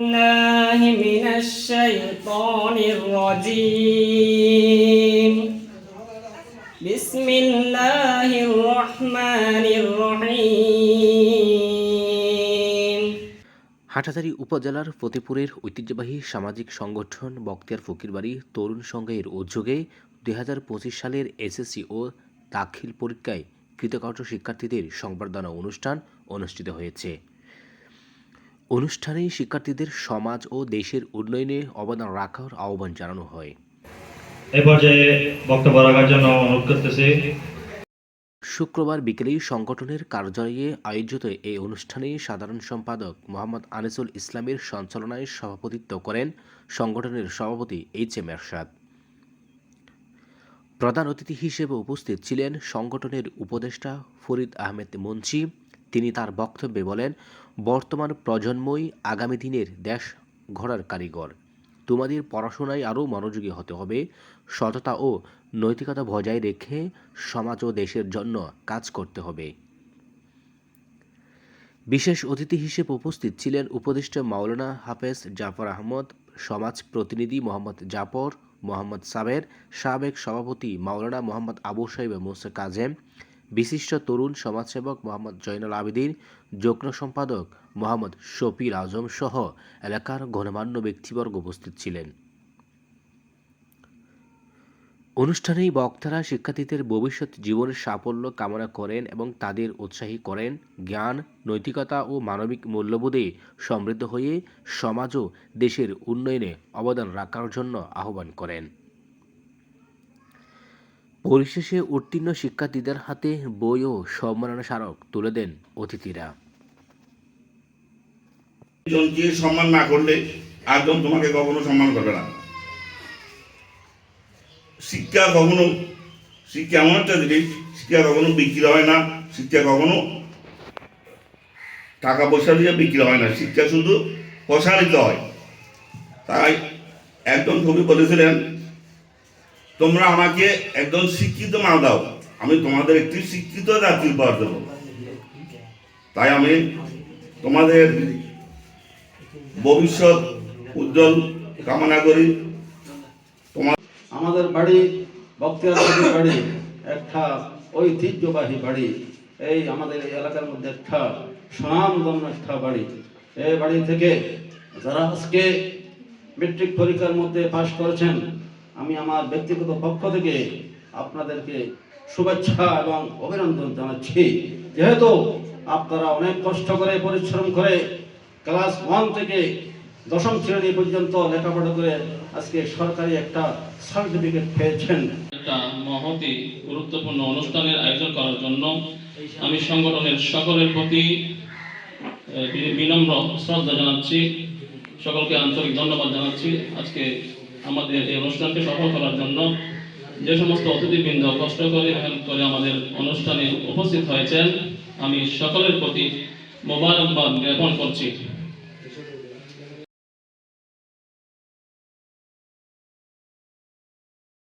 الله من الشيطان الرجيم بسم الله الرحمن الرحيم হাটাজারি উপজেলার ফতেপুরের ঐতিহ্যবাহী সামাজিক সংগঠন বক্তিয়ার ফকিরবাড়ি তরুণ সংঘের উদ্যোগে দুই সালের এসএসসি ও দাখিল পরীক্ষায় কৃতকার্য শিক্ষার্থীদের সংবর্ধনা অনুষ্ঠান অনুষ্ঠিত হয়েছে অনুষ্ঠানে শিক্ষার্থীদের সমাজ ও দেশের উন্নয়নে অবদান রাখার আহ্বান জানানো হয়। এই পর্যায়ে বক্তব্য রাখার জন্য অনুরোধ করতেছি। শুক্রবার বিকেলে সংগঠনের কার্যালয়ে আয়োজিত এই অনুষ্ঠানে সাধারণ সম্পাদক মোহাম্মদ আনিসুল ইসলামের সঞ্চালনায় সভাপতিত্ব করেন সংগঠনের সভাপতি এইচ এম এরশাদ। প্রধান অতিথি হিসেবে উপস্থিত ছিলেন সংগঠনের উপদেষ্টা ফরিদ আহমেদ মুন্সি তিনি তার বক্তব্যে বলেন, বর্তমান প্রজন্মই আগামী দিনের দেশ গড়ার কারিগর। তোমাদের পড়াশোনায় আরও মনোযোগী হতে হবে। সততা ও নৈতিকতা বজায় রেখে সমাজ ও দেশের জন্য কাজ করতে হবে। বিশেষ অতিথি হিসেবে উপস্থিত ছিলেন উপদেষ্টা মাওলানা হাফেজ জাফর আহমদ, সমাজ প্রতিনিধি মোহাম্মদ জাফর, মোহাম্মদ সাবের সাবেক সভাপতি মাওলানা মোহাম্মদ আবু সাহেব মোসে কাজেম বিশিষ্ট তরুণ সমাজসেবক মোহাম্মদ জয়নুল আবেদিন যুগ্ম সম্পাদক মোহাম্মদ শফির আজম সহ এলাকার গণমান্য ব্যক্তিবর্গ উপস্থিত ছিলেন। অনুষ্ঠানেই বক্তারা শিক্ষার্থীদের ভবিষ্যৎ জীবনের সাফল্য কামনা করেন এবং তাদের উৎসাহী করেন। জ্ঞান, নৈতিকতা ও মানবিক মূল্যবোধে সমৃদ্ধ হয়ে সমাজ ও দেশের উন্নয়নে অবদান রাখার জন্য আহ্বান করেন। পরিশেষে উত্তীর্ণ শিক্ষার্থীদের হাতে বই ও সম্মাননা স্মারক তুলে দেন অতিথিরা। সম্মান না করলে একদম তোমাকে কখনো সম্মান করবে না। শিক্ষা কখনো শিক্ষা এমন একটা জিনিস, শিক্ষা কখনো বিক্রি হয় না, শিক্ষা কখনো টাকা পয়সা দিয়ে বিক্রি হয় না, শিক্ষা শুধু প্রসারিত হয়। তাই একজন কবি বলেছিলেন তোমরা আমাকে একজন শিক্ষিত মা দাও। আমি তোমাদের একটি শিক্ষিত জাতির পর দেবো। তাই আমি তোমাদের ভবিষ্যৎ উজ্জ্বল কামনা করি। তোমার আমাদের বাড়ি বক্তিয়ারপুরের বাড়ি, একটা ঐতিহ্যবাহী বাড়ি। এই আমাদের এই এলাকার মধ্যে একটা সুনামধন্য একটা বাড়ি। এই বাড়ি থেকে যারা আজকে মেট্রিক পরীক্ষার মধ্যে পাশ করেছেন আমি আমার ব্যক্তিগত পক্ষ থেকে আপনাদেরকে শুভেচ্ছা এবং অভিনন্দন জানাচ্ছি। যেহেতু আপনারা অনেক কষ্ট করে, পরিশ্রম করে ক্লাস ওয়ান থেকে দশম শ্রেণি পর্যন্ত লেখাপড়া করে আজকে সরকারি একটা সার্টিফিকেট পেয়েছেন। একটা মহতি গুরুত্বপূর্ণ অনুষ্ঠানের আয়োজন করার জন্য আমি সংগঠনের সকলের প্রতি বিনম্র শ্রদ্ধা জানাচ্ছি। সকলকে আন্তরিক ধন্যবাদ জানাচ্ছি। আজকে আমাদের এই অনুষ্ঠানকে সফল করার জন্য যে সমস্ত অতিথিবৃন্দ কষ্ট করে হেল্প করে আমাদের অনুষ্ঠানে উপস্থিত হয়েছেন, আমি সকলের প্রতি মোবারকবাদ জ্ঞাপন করছি।